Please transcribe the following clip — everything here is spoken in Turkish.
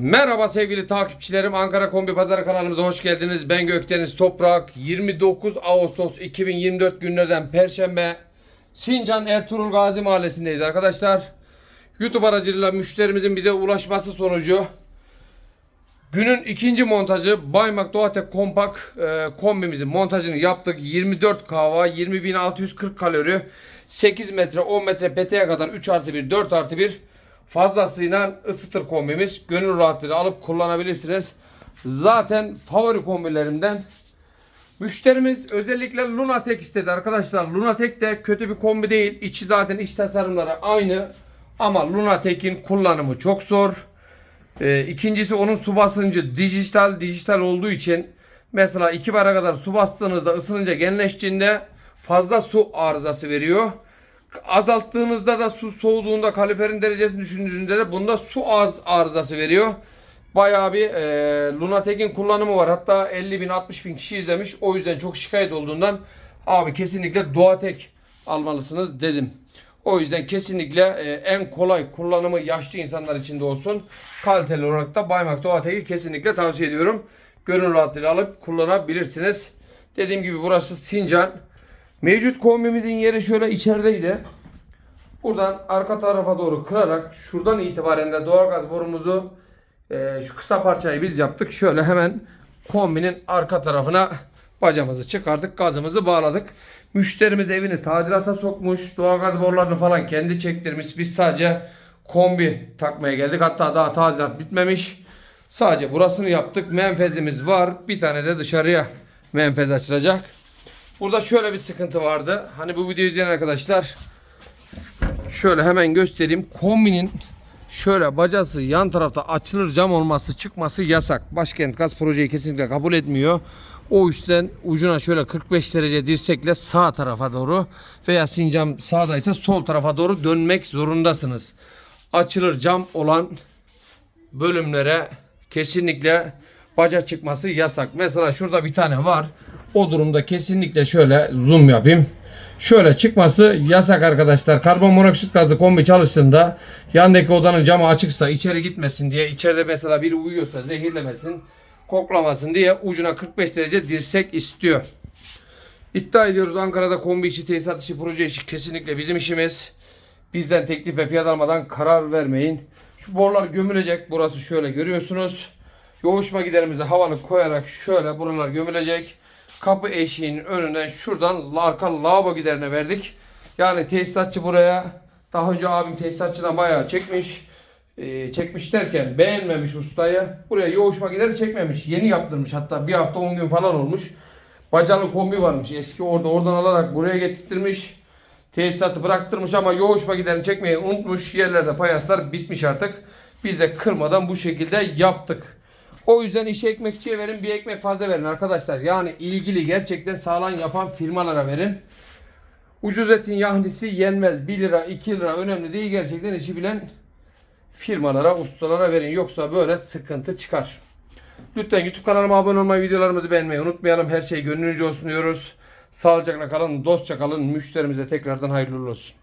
Merhaba sevgili takipçilerim. Ankara Kombi Pazarı kanalımıza hoş geldiniz. Ben Gökdeniz Toprak. 29 Ağustos 2024 günlerden Perşembe Sincan Ertuğrul Gazi Mahallesi'ndeyiz arkadaşlar. YouTube aracılığıyla müşterimizin bize ulaşması sonucu günün ikinci montajı Baymak Doğatek Kompak e, kombimizin montajını yaptık. 24 kahva, 20.640 kalori, 8 metre, 10 metre peteğe kadar 3 artı 1, 4 artı 1 fazlasıyla ısıtır kombimiz. Gönül rahatlığıyla alıp kullanabilirsiniz. Zaten favori kombilerimden. Müşterimiz özellikle Lunatek istedi arkadaşlar. Lunatek de kötü bir kombi değil. İçi zaten iç tasarımları aynı. Ama Lunatek'in kullanımı çok zor. Ee, ikincisi onun su basıncı dijital dijital olduğu için mesela iki bara kadar su bastığınızda ısınınca genleştiğinde fazla su arızası veriyor. Azalttığınızda da su soğuduğunda kaliferin derecesini düşündüğünde de bunda su az arızası veriyor. Bayağı bir e, Lunatek'in kullanımı var. Hatta 50 bin 60 bin kişi izlemiş. O yüzden çok şikayet olduğundan abi kesinlikle Doğatek almalısınız dedim. O yüzden kesinlikle e, en kolay kullanımı yaşlı insanlar için de olsun. Kaliteli olarak da Baymak Doğatek'i kesinlikle tavsiye ediyorum. Gönül rahatlığıyla alıp kullanabilirsiniz. Dediğim gibi burası Sincan. Mevcut kombimizin yeri şöyle içerideydi. Buradan arka tarafa doğru kırarak şuradan itibaren de doğalgaz borumuzu e, şu kısa parçayı biz yaptık. Şöyle hemen kombinin arka tarafına bacamızı çıkardık. Gazımızı bağladık. Müşterimiz evini tadilata sokmuş. Doğalgaz borularını falan kendi çektirmiş. Biz sadece kombi takmaya geldik. Hatta daha tadilat bitmemiş. Sadece burasını yaptık. Menfezimiz var. Bir tane de dışarıya menfez açılacak. Burada şöyle bir sıkıntı vardı. Hani bu videoyu izleyen arkadaşlar şöyle hemen göstereyim. Kombinin şöyle bacası yan tarafta açılır cam olması çıkması yasak. Başkent Gaz projeyi kesinlikle kabul etmiyor. O üstten ucuna şöyle 45 derece dirsekle sağ tarafa doğru veya sincam sağdaysa sol tarafa doğru dönmek zorundasınız. Açılır cam olan bölümlere kesinlikle baca çıkması yasak. Mesela şurada bir tane var. O durumda kesinlikle şöyle zoom yapayım. Şöyle çıkması yasak arkadaşlar. Karbon monoksit gazı kombi çalıştığında yandaki odanın camı açıksa içeri gitmesin diye içeride mesela biri uyuyorsa zehirlemesin, koklamasın diye ucuna 45 derece dirsek istiyor. İddia ediyoruz Ankara'da kombi içi tesisat içi proje içi kesinlikle bizim işimiz. Bizden teklif ve fiyat almadan karar vermeyin. Şu borular gömülecek. Burası şöyle görüyorsunuz. Yoğuşma giderimizi havalı koyarak şöyle buralar gömülecek. Kapı eşiğinin önünden şuradan arka lavabo giderine verdik. Yani tesisatçı buraya daha önce abim tesisatçıdan bayağı çekmiş. Ee, çekmiş derken beğenmemiş ustayı. Buraya yoğuşma gideri çekmemiş. Yeni yaptırmış hatta bir hafta 10 gün falan olmuş. Bacalı kombi varmış eski orada oradan alarak buraya getirttirmiş. Tesisatı bıraktırmış ama yoğuşma giderini çekmeyi unutmuş. Yerlerde fayanslar bitmiş artık. Biz de kırmadan bu şekilde yaptık. O yüzden işi ekmekçiye verin bir ekmek fazla verin arkadaşlar. Yani ilgili gerçekten sağlam yapan firmalara verin. Ucuz etin yahnisi yenmez. 1 lira 2 lira önemli değil. Gerçekten işi bilen firmalara ustalara verin. Yoksa böyle sıkıntı çıkar. Lütfen YouTube kanalıma abone olmayı, videolarımızı beğenmeyi unutmayalım. Her şey gönlünüzce olsun diyoruz. Sağlıcakla kalın, dostça kalın. Müşterimize tekrardan hayırlı olsun.